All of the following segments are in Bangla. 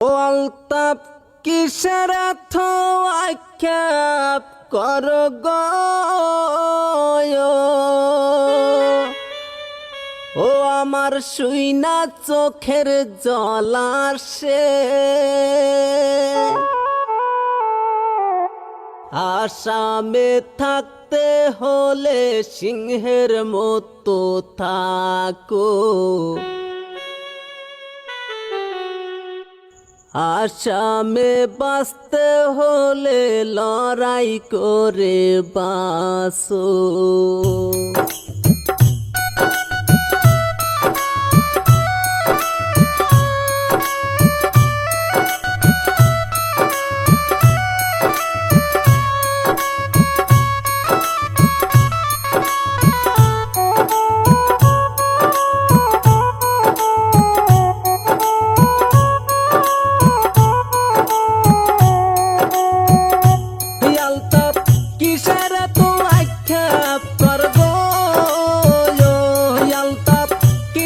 ও আলতাপ কিসের আক্ষেপ কর ও আমার শুইনা চোখের জল আসে। আসামে থাকতে হলে সিংহের মতো থাকো। আসামে বাঁচতে হলে লড়াই করে বাসো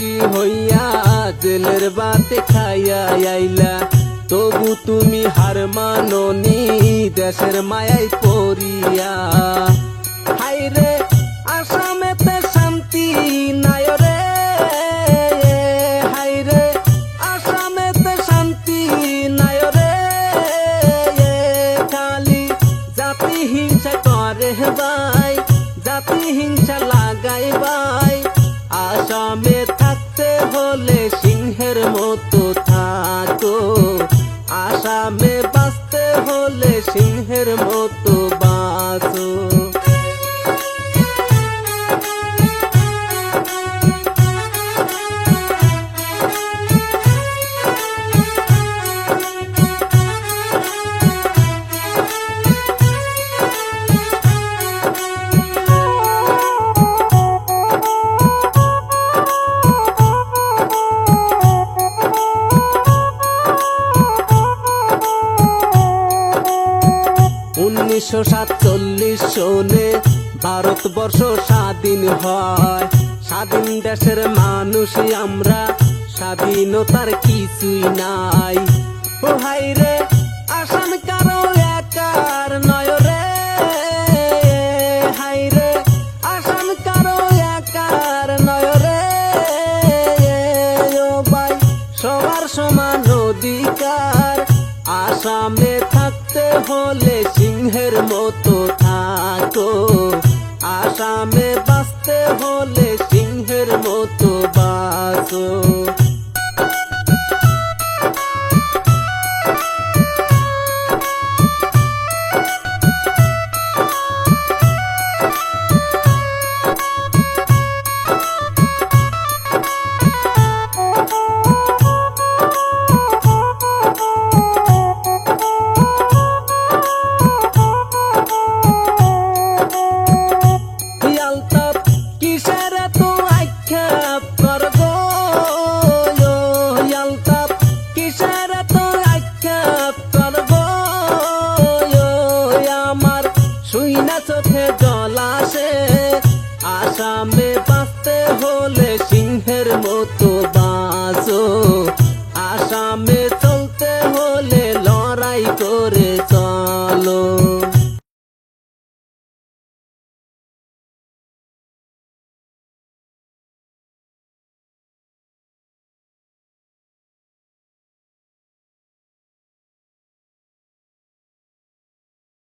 দোষী হইয়া জেলের বাতে খাইয়া আইলা। তবু তুমি হার মাননি, দেশের মায়াই পড়িয়া। হাইরে আসামেতে শান্তি নাই হাইরে আসামেতে শান্তি নাই জাতি হিংসা করে ভাই জাতি হিংসা লাগাই ভাই। সিংহের মতো উনিশশো সাতচল্লিশ সনে ভারতবর্ষ স্বাধীন হয়। স্বাধীন দেশের মানুষই আমরা, স্বাধীনতার কিছুই নাই। ও হাই রে আসাম কারও একার নয় রে। হাই রে আসাম কারও একার নয় রে। ও ভাই, সবার সমান অধিকার। আসামে থাকতে হলে সিংহের মতো থাকো। আসামে বাঁচতে হলে আসামে বাঁচতে হলে সিংহের মতো বাঁচো। আসামে চলতে হলে লড়াই করে চলো।